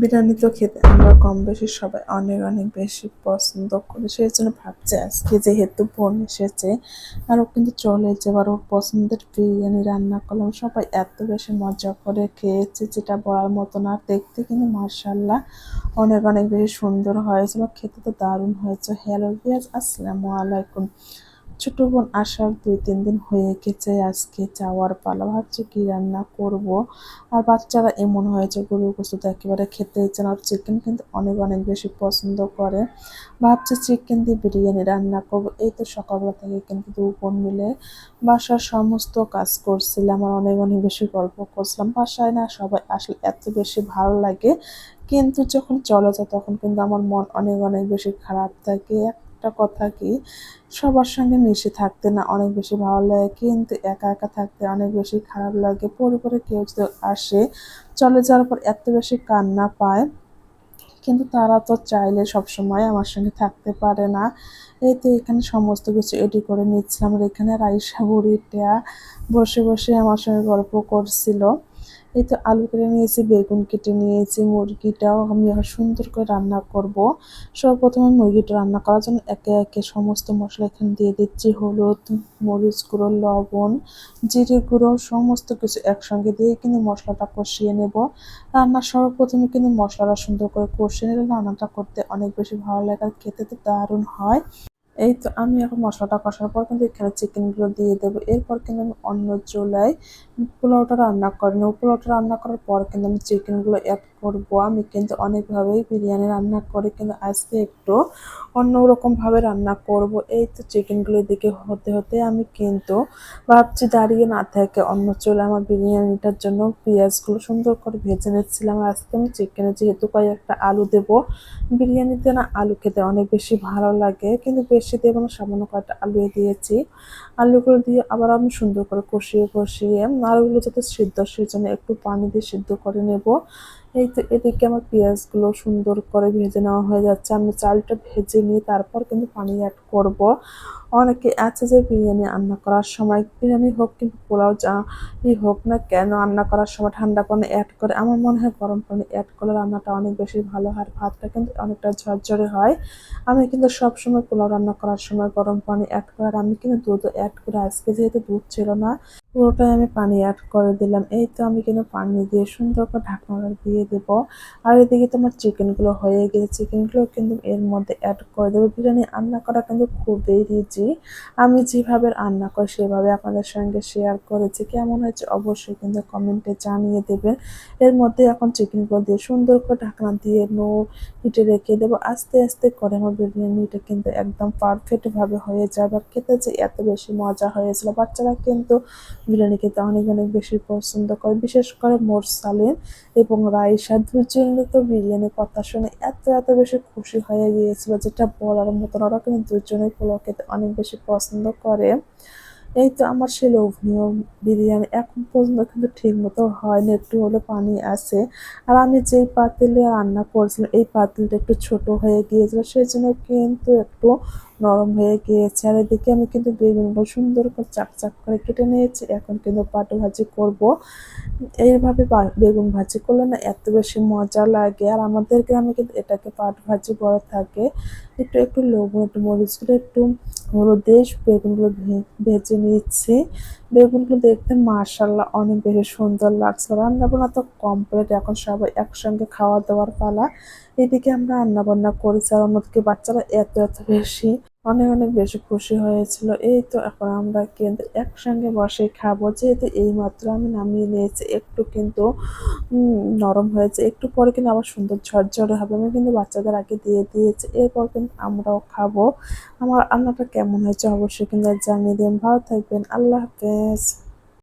বিরিয়ানি তো খেতে আমরা কম বেশি সবাই অনেক অনেক বেশি পছন্দ করি। সেই জন্য ভাবছি আজকে যেহেতু বোন এসেছে, আর ও কিন্তু চলে যাবার ওর পছন্দের বিরিয়ানি রান্না করলাম। সবাই এত বেশি মজা করে খেয়েছে, যেটা বলার মতো না দেখতে কিন্তু মার্শাল্লাহ অনেক অনেক বেশি সুন্দর হয়েছিল খেতে তো দারুণ হয়েছে। হ্যালো বিয়াজ আসসালামু আলাইকুম। ছোট বোন আসার দুই, তিন দিন হয়ে গেছে আজকে যাওয়ার পালা। ভাবছি কি রান্না করব। আর বাচ্চারা এমন হয়েছে গরু গোস্ত একেবারে খেতে ইচ্ছে না আর চিকেন কিন্তু অনেক অনেক বেশি পছন্দ করে। ভাবছি চিকেন দিয়ে বিরিয়ানি রান্না করব। এই তো সকালবেলা থেকে কিন্তু দু বোন মিলে বাসার সমস্ত কাজ করছিলাম আর অনেক অনেক বেশি গল্প করছিলাম। বাসায় না সবাই আসলে এত বেশি ভালো লাগে, কিন্তু যখন চলে যায় তখন কিন্তু আমার মন অনেক অনেক বেশি খারাপ থাকে। একটা কথা কি, সবার সঙ্গে মিশে থাকতে না অনেক বেশি ভালো লাগে, কিন্তু একা একা থাকতে অনেক বেশি খারাপ লাগে। পরিবারে কেউ যদি আসে, চলে যাওয়ার পর এত বেশি কান্না পায়, কিন্তু তারা তো চাইলে সবসময় আমার সঙ্গে থাকতে পারে না। এই তো এখানে সমস্ত কিছু এডি করে নিচ্ছিলাম। আর এখানে রাইসা বুড়িটা বসে বসে আমার সঙ্গে গল্প করছিল। এই তো আলু কেটে নিয়েছি, বেগুন কেটে নিয়েছি, মুরগিটাও আমি আবার সুন্দর করে রান্না করব। সর্বপ্রথমে মুরগিটা রান্না করার জন্য একে একে সমস্ত মশলা এখানে দিয়ে দিচ্ছি, হলুদ, মরিচ গুঁড়ো, লবণ, জিরে গুঁড়ো, সমস্ত কিছু একসঙ্গে দিয়ে কিন্তু মশলাটা কষিয়ে নেব। রান্নার সর্বপ্রথমে কিন্তু মশলাটা সুন্দর করে কষিয়ে নিলে রান্নাটা করতে অনেক বেশি ভালো লাগে আর খেতে তো দারুণ হয়। এই তো আমি এখন মশলাটা কষার পর কিন্তু এখানে চিকেনগুলো দিয়ে দেবো। এরপর কিন্তু আমি অন্য চুলায় পোলাওটা রান্না করে নেব। পোলাওটা রান্না করার পর কিন্তু আমি চিকেনগুলো অ্যাড করব। আমি কিন্তু অনেকভাবেই বিরিয়ানি রান্না করি কিন্তু আজকে একটু অন্যরকমভাবে রান্না করব। এই তো চিকেনগুলো দিকে হতে হতে আমি কিন্তু ভাবছি দাঁড়িয়ে না থাকে অন্য চুলে আমার বিরিয়ানিটার জন্য পেঁয়াজগুলো সুন্দর করে ভেজে নিচ্ছিলাম। আজকে আমি চিকেনে যেহেতু কয়েকটা আলু দেবো, বিরিয়ানিতে না আলু খেতে অনেক বেশি ভালো লাগে। কিন্তু বেশি দেবো এবং সামান্য কয়েকটা আলু দিয়েছি। আলুগুলো দিয়ে আবার আমি সুন্দর করে কষিয়ে কষিয়ে আলুগুলো যাতে সিদ্ধ সেই জন্য একটু পানি দিয়ে সিদ্ধ করে নেব। এই তো এদিকে আমার পেঁয়াজগুলো সুন্দর করে ভেজে নেওয়া হয়ে যাচ্ছে। আমি চালটা ভেজে নিয়ে তারপর কিন্তু পানি অ্যাড করব। অনেকে আছে যে বিরিয়ানি রান্না করার সময়, বিরিয়ানি হোক কিন্তু পোলাও যা হোক না কেন, রান্না করার সময় ঠান্ডা পানি অ্যাড করে, আমার মনে হয় গরম পানি অ্যাড করলে রান্নাটা অনেক বেশি ভালো হয় ভাতটা কিন্তু অনেকটা ঝরঝরে হয়। আমি কিন্তু সবসময় পোলাও রান্না করার সময় গরম পানি অ্যাড করে আমি কিন্তু দুধ অ্যাড করে। আজকে যেহেতু দুধ ছিল না পুরোটাই আমি পানি অ্যাড করে দিলাম। এই তো আমি কিন্তু পানি দিয়ে সুন্দর করে ঢাকনাটা দিয়ে দেবো। আর এদিকে তোমার চিকেনগুলো হয়ে গেছে। চিকেনগুলো কিন্তু এর মধ্যে অ্যাড করে দেবো। বিরিয়ানি রান্না করা কিন্তু খুবই ইজি আমি যেভাবে রান্না করি, সেভাবে আপনাদের সঙ্গে শেয়ার করেছি। কেমন হয়েছে অবশ্যই কিন্তু কমেন্টে জানিয়ে দেবেন। এর মধ্যে এখন চিকেনগুলো দিয়ে সুন্দর করে ঢাকনা দিয়ে নো হিটে রেখে দেবো। আস্তে আস্তে করে আমার বিরিয়ানিটা কিন্তু একদম পারফেক্টভাবে হয়ে যাবে। আর খেতে যে এত বেশি মজা হয়েছিল। বাচ্চারা কিন্তু বিরিয়ানি খেতে অনেক অনেক বেশি পছন্দ করে, বিশেষ করে মোর সালিন এবং রাইসা দুজনে তো বিরিয়ানির কথা শুনে এত এত বেশি খুশি হয়ে গিয়েছিল যেটা বলার মতন। ওরা কিন্তু দুজনেই পোলাও খেতে অনেক বেশি পছন্দ করে। এই তো আমার সেই লোভনীয় বিরিয়ানি এখন পর্যন্ত কিন্তু ঠিক মতো হয়নি, একটু হলে পানি আছে। আর আমি যেই পাতিলে রান্না করছিলাম, এই পাতিলটা একটু ছোট হয়ে গিয়েছিল সেই জন্য কিন্তু একটু নরম হয়ে গিয়েছে। আর এদিকে আমি কিন্তু বেগুনগুলো সুন্দর করে চাক চাক করে কেটে নিয়েছি। এখন কিন্তু পাটু ভাজি করব। এইভাবে বেগুন ভাজি করলে না এত বেশি মজা লাগে। আর আমাদের গ্রামে কিন্তু এটাকে পাট ভাজি বলে থাকে। একটু একটু লবণ, একটু মরিচ মরিচগুলো একটু হলুদ বেগুনগুলো ভেজে নিচ্ছি। বেগুনগুলো দেখতে মার্শাল্লাহ অনেক বেশি সুন্দর লাগছে। রান্না বান্না তো কমপ্লিট এখন সবাই একসঙ্গে খাওয়া দাওয়ার পালা। এদিকে আমরা রান্না বান্না করেছি। আর অন্যদিকে বাচ্চারা এত এত বেশি অনেক অনেক বেশি খুশি হয়েছিল। এই তো এখন আমরা কিন্তু একসঙ্গে বসে খাব। যেহেতু এই মাত্র আমি নামিয়ে নিয়েছি, একটু কিন্তু নরম হয়েছে। একটু পরে কিন্তু আবার সুন্দর ঝরঝরে হবে। আমি কিন্তু বাচ্চাদের আগে দিয়ে দিয়েছি। এরপর কিন্তু আমরাও খাব। আমার রান্নাটা কেমন হয়েছে অবশ্যই কিন্তু জানিয়ে দিন ভালো থাকবেন। আল্লাহ হাফেজ।